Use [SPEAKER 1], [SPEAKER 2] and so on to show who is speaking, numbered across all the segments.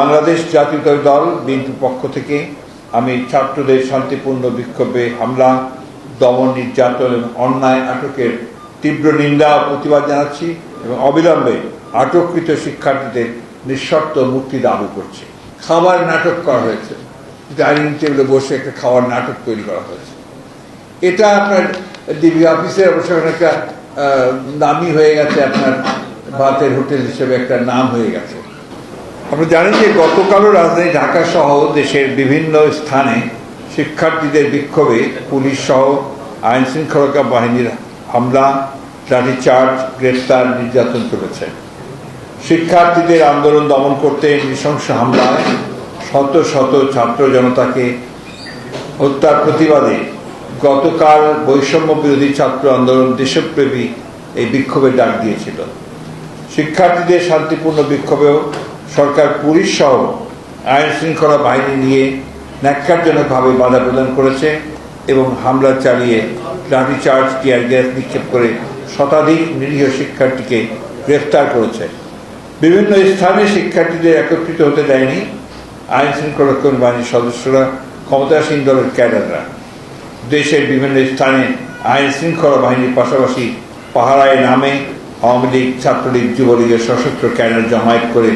[SPEAKER 1] বাংলাদেশ জাতীয়তাবাদী দল বিএনপির পক্ষ থেকে আমি ছাত্রদের শান্তিপূর্ণ বিক্ষোভে হামলা, দমন নির্যাতন এবং অন্যায় আটকের তীব্র নিন্দা প্রতিবাদ জানাচ্ছি এবং অবিলম্বে আটককৃত শিক্ষার্থীদের নিঃশর্ত মুক্তি দাবি করছি। খাবার নাটক করা হয়েছে। ডাইনিং টেবিলে বসে একটা খাওয়ার নাটক তৈরি করা হয়েছে। এটা আপনার ডিবি অফিসের অবশ্য একটা নামই হয়ে গেছে, আপনার ভাতের হোটেল হিসেবে একটা নাম হয়ে গেছে। আমরা জানেন যে গতকালও রাজধানী ঢাকা সহ দেশের বিভিন্ন স্থানে শিক্ষার্থীদের বিক্ষোভে পুলিশ সহ আইন শৃঙ্খলা বাহিনীর হামলা লাঠিচার্জ গ্রেফতার নির্যাতন চলেছে। শিক্ষার্থীদের আন্দোলন দমন করতে নৃশংস হামলায় শত শত ছাত্র জনতাকে হত্যার প্রতিবাদে গতকাল বৈষম্য বিরোধী ছাত্র আন্দোলন দেশপ্রেমী এই বিক্ষোভের ডাক দিয়েছিল। শিক্ষার্থীদের শান্তিপূর্ণ বিক্ষোভেও সরকার পুলিশ সহ আইন শৃঙ্খলা বাহিনী নিয়ে ন্যাক্কারজনকভাবে বাধা প্রদান করেছে এবং হামলা চালিয়ে লাঠিচার্জ টিয়ার গ্যাস নিক্ষেপ করে শতাধিক নিরীহ শিক্ষার্থীকে গ্রেফতার করেছে। বিভিন্ন স্থানে শিক্ষার্থীদের একত্রিত হতে দেয়নি আইন শৃঙ্খলা বাহিনীর সদস্যরা, ক্ষমতাসীন দলের ক্যাডাররা। দেশের বিভিন্ন স্থানে আইন শৃঙ্খলা বাহিনীর পাশাপাশি পাহারায় নামে আওয়ামী লীগ, ছাত্রলীগ, যুবলীগের সশস্ত্র ক্যাডার জমায়েত করে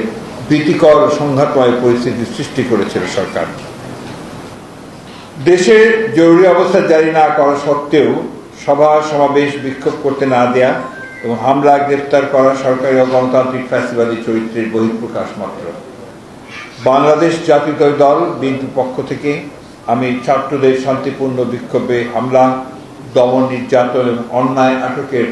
[SPEAKER 1] ভীতিকর সংঘাতময় পরিস্থিতি সৃষ্টি করেছিল সরকার। দেশে জরুরি অবস্থা জারি না করা সত্ত্বেও সভা সমাবেশ বিক্ষোভ করতে না দেয়া এবং হামলা গ্রেফতার করা সরকারি ও গণতান্ত্রিক ফ্যাসিবাদী চরিত্রের বহিঃপ্রকাশ মাত্র। বাংলাদেশ জাতীয়তাবাদী দল বিএনপির পক্ষ থেকে আমি ছাত্রদের শান্তিপূর্ণ বিক্ষোভে হামলা, দমন, নির্যাতন এবং অন্যায় আটকের